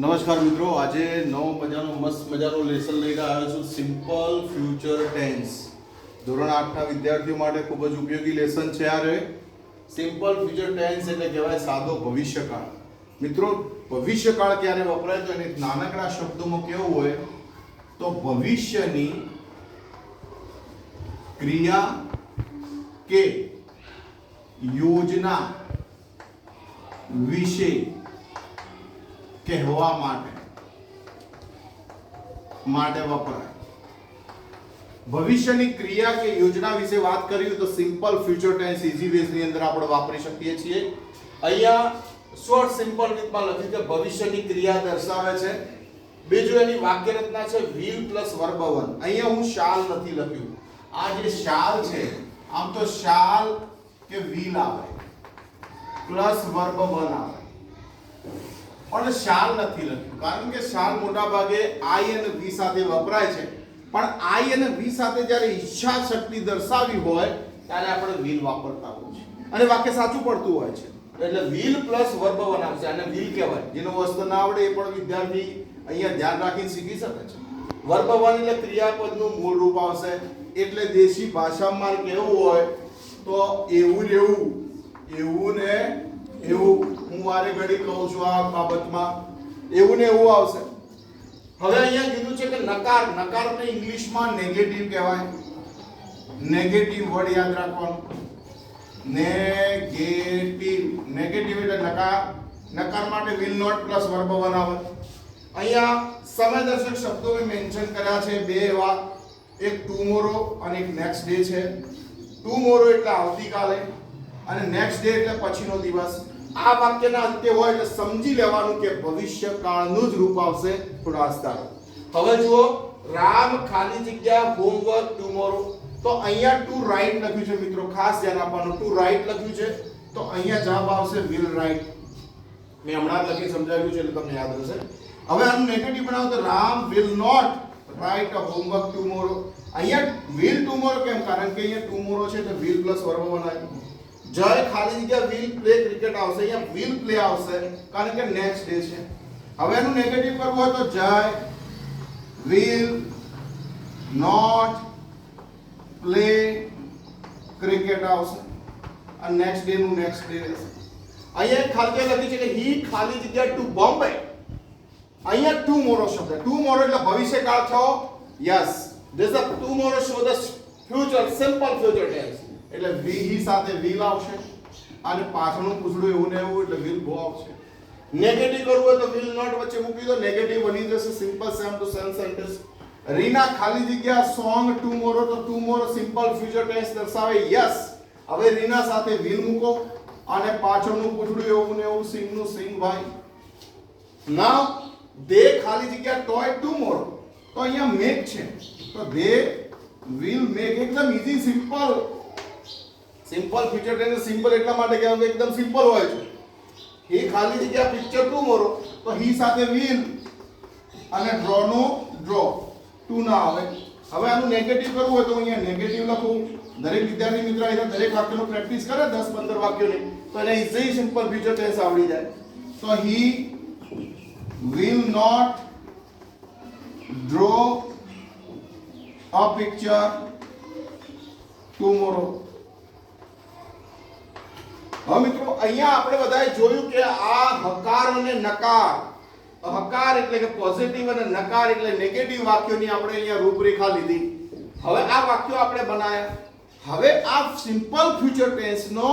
નમસ્કાર મિત્રો, આજે નવો મજાનો મસ્ત મજાનો લેસન લઈને આવ્યો છું. સિમ્પલ ફ્યુચર ટેન્સ ધોરણ આઠના વિદ્યાર્થીઓ માટે ખૂબ જ ઉપયોગી લેસન છે આ રે સિમ્પલ ફ્યુચર ટેન્સ એટલે કહેવાય સાદો ભવિષ્યકાળ. મિત્રો, ભવિષ્યકાળ ક્યારે વપરાય તો એને નાનકડા શબ્દોમાં કેવું હોય? તો ભવિષ્યની ક્રિયા કે યોજના વિશે કહેવા માટે માટે વપરાય. ભવિષ્યની ક્રિયા કે યોજના વિશે વાત કરીએ તો સિમ્પલ ફ્યુચર ટેન્સ ઇઝી વેઝની અંદર આપણે વાપરી શકીએ છીએ. અહીંયા શોર્ટ સિમ્પલ રીતમાં લખ્યું કે ભવિષ્યની ક્રિયા દર્શાવે છે. બીજું એની વાક્ય રચના છે વિલ પ્લસ વર્બ વન અહીંયા હું શાલ નથી લખ્યું. આ જે શાલ છે, આમ તો શાલ કે વિલ આવે. પ્લસ વર્બ વન આવે. પણ શાલ નથી લખ્યું. કારણ કે શાલ મોટા ભાગે આઈ અને વી સાથે વપરાય છે. પણ આઈ અને વી સાથે જ્યારે ઈચ્છા શક્તિ દર્શાવી હોય ત્યારે આપણે વિલ વાપરતા હોય છે અને વાક્ય સાચું પડતું હોય છે. એટલે વિલ પ્લસ વર્બ બનાવશે અને વિલ કહેવાય. જેનો વસ્તુ ના આવડે એ પણ વિદ્યાર્થી અહીંયા ધ્યાન રાખીને શીખી શકે છે. વર્બ વન એટલે ક્રિયાપદનું મૂળ રૂપ આવશે. એટલે દેશી ભાષામાં કેવું હોય તો એવું એવું. એવું ને એવું. હું વારે ઘડી કહું છું આ બાબતમાં. એવું ને એવું આવશે. હવે અહીંયા કીધું છે કે નકાર નકારને ઇંગ્લિશમાં નેગેટિવ કહેવાય. નેગેટિવ વર્ડ યાદ રાખવાનું. નેગેટિવ નેગેટિવ એટલે નકાર. નકાર માટે વિલ નોટ પ્લસ વર્બ બનાવે. અહીંયા સમયદર્શક શબ્દો મેં મેન્શન કર્યા છે બે એવા. એક ટુમોરો અને એક નેક્સ્ટ ડે છે. ટુમોરો એટલે આવતીકાલે અને નેક્સ્ટ ડે એટલે પછીનો દિવસ. આ વાક્યના અંતે હોય એટલે સમજી લેવાનું કે ભવિષ્યકાળનું જ રૂપ આવશે થોડા હવે જુઓ, રામ ખાલી જગ્યા હોમવર્ક ટુમોરો તો અહીંયા ટુ રાઈટ લખ્યું છે મિત્રો, ખાસ ધ્યાન આપવાનું. ટુ રાઈટ લખ્યું છે, તો અહીંયા જવાબ આવશે વિલ રાઈટ મેં હમણાં લખી સમજાવ્યું છે, એટલે તમને યાદ રહેશે હવે આનું નેગેટિવ બનાવો તો Ram will not write a homework tomorrow અહીંયા વિલ ટુમોરો કેમ? કારણ કે અહીંયા ટુમોરો છે, એટલે વિલ પ્લસ વર્બ બનાવ્યું જય ખાલી જગ્યા વિલ પ્લે ક્રિકેટ આવશે. અહીંયા વિલ પ્લે આવશે, કારણ કે નેક્સ્ટ ડે છે. હવે એનું નેગેટિવ કરવું હોય તો જય વિલ નોટ પ્લે ક્રિકેટ આવશે. અને નેક્સ્ટ ડે નું નેક્સ્ટ ડે રહેશે. અહીંયા ખાલી જગ્યા લખી છે કે હી ખાલી જગ્યા ટુ બોમ્બે અહીંયા ટુ મોરો શબ્દ. ટુ મોરો એટલે ભવિષ્યકાળ થયો. Yes this a tomorrow show the future simple future tense એટલે વી હી સાથે વિલ આવશે અને પાછળનું પૂછડું એવું ને એવું એટલે વિલ ગો આવશે. નેગેટિવ કરવું હોય તો વિલ નોટ વચ્ચે મૂકી દો. નેગેટિવ બની જશે. Simple same to same sentence Reena ખાલી જગ્યા સોંગ ટુમોરો તો ટુમોરો સિમ્પલ ફ્યુચર ટેન્સ દર્શાવે. યસ હવે રીના સાથે વિલ મૂકો અને પાછળનું પૂછડું એવું ને એવું સિંગનું સિંગ ભાઈ. નાવ દે ખાલી જગ્યા ટોય ટુમોરો તો અહીંયા મેક છે. તો દે વિલ મેક એકદમ easy simple simple future train simple એટલા માટે કે એકદમ સિમ્પલ હોય છે. હી ખાલી જગ્યા પિક્ચર ટુ મોરો, તો હી સાથે વિલ અને ડ્રો નો ડ્રો ટુ ના આવે. હવે આનું નેગેટિવ કરવું હોય તો અહીંયા નેગેટિવ લખું. દરેક વિદ્યાર્થી મિત્ર અહીંયા દરેક વાક્યનો પ્રેક્ટિસ કરે દસ પંદર વાક્યોની, તો એને ઇઝી સિમ્પલ ફીચર ટેન્સ આવડી જાય. તો હી will not draw a picture tomorrow હવે મિત્રો, અહીંયા આપણે બધાએ જોયું કે આ હકાર અને નકાર, હકાર એટલે કે પોઝિટિવ અને નકાર એટલે નેગેટિવ વાક્યોની આપણે અહીંયા રૂપરેખા લીધી. હવે આ વાક્યો આપણે બનાવ્યા હવે આ સિમ્પલ ફ્યુચર ટેન્સનો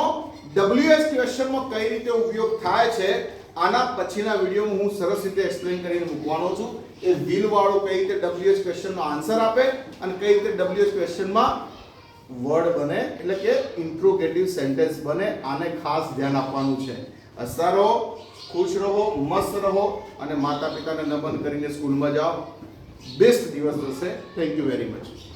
WH ક્વેશ્ચનમાં કઈ રીતે ઉપયોગ થાય છે, આના પછીના વિડીયોમાં હું સરસ રીતે એક્સપ્લેન કરીને મૂકવાનો છું. એ વિલ વાળો કઈ રીતે WH ક્વેશ્ચનનો આન્સર આપે અને કઈ રીતે WH ક્વેશ્ચનમાં વર્ડ બને એટલે કે ઇન્ટ્રોગેટિવ સેન્ટેન્સ બને, આને ખાસ ધ્યાન આપવાનું છે. રહો, ખુશ રહો, મસ્ત રહો અને માતા પિતાને નમન કરીને સ્કૂલમાં જાઓ. બેસ્ટ દિવસ રહેશે થેન્ક યુ વેરી મચ